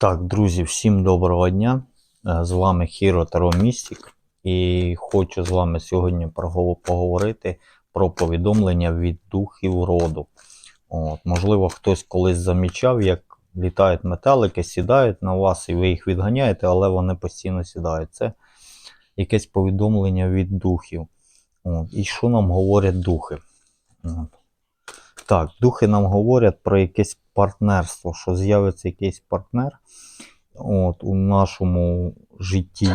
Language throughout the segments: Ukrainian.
Так, друзі, всім доброго дня. Е, З вами Хіро Таро Містік. І хочу з вами сьогодні поговорити про повідомлення від духів роду. От, можливо, хтось колись замічав, як літають метелики, сідають на вас, і ви їх відганяєте, але вони постійно сідають. Це якесь повідомлення від духів. От, і що нам говорять духи? От. Так, духи нам говорять про якесь партнерство, що з'явиться якийсь партнер от, у нашому житті.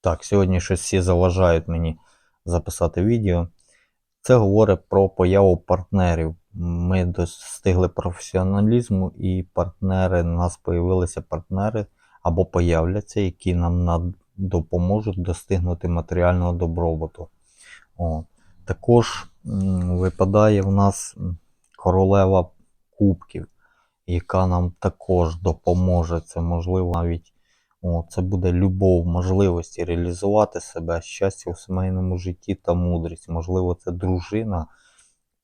Так, сьогодні щось всі заважають мені записати відео. Це говорить про появу партнерів. Ми достигли професіоналізму, і партнери, у нас появилися партнери або появляться, які нам допоможуть достигнути матеріального добробуту. От. Також випадає в нас королева кубків, яка нам також допоможе. Це можливо навіть о, це буде любов, можливості реалізувати себе, щастя у сімейному житті та мудрість. Можливо, це дружина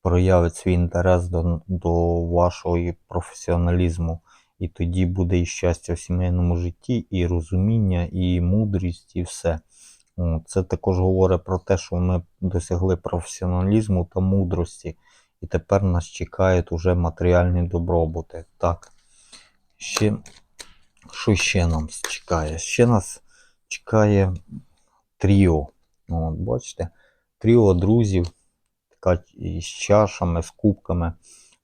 проявить свій інтерес до, до вашого професіоналізму. І тоді буде і щастя в сімейному житті, і розуміння, і мудрість, і все. О, Це також говорить про те, що ми досягли професіоналізму та мудрості, і тепер нас чекають уже матеріальні добробути. Так. Ще, що ще нам чекає? Ще нас чекає тріо. От, бачите? Тріо друзів, така із чашами, з кубками.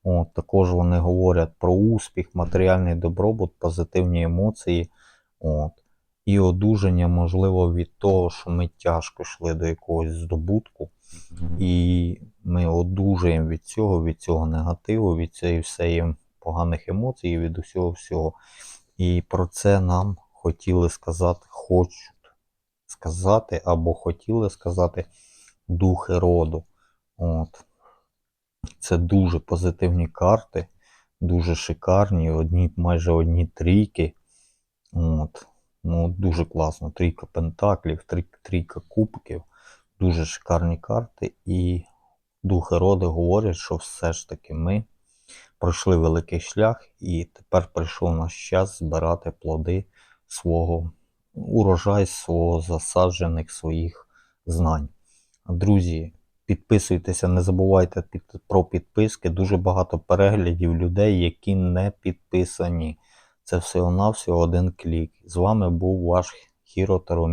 От, також вони говорять про успіх, матеріальний добробут, позитивні емоції. От і одужання, можливо, від того, що ми тяжко йшли до якогось здобутку, і ми одужаємо від цього, від цього негативу, від цієї всієї поганих емоцій, від усього всього. І про це нам хотіли сказати, хочуть сказати, або хотіли сказати духи роду. От. Це дуже позитивні карти, дуже шикарні, одні, майже одні трійки. От. Ну, дуже класно. Трійка пентаклів, трійка кубків. Дуже шикарні карти. І духи роди говорять, що все ж таки ми пройшли великий шлях, і тепер прийшов наш час збирати плоди свого урожай свого засаджених своїх знань. Друзі, підписуйтеся, не забувайте під, про підписки. Дуже багато переглядів людей, які не підписані. Це всього-навсього один клік. З вами був ваш Хіро Таро.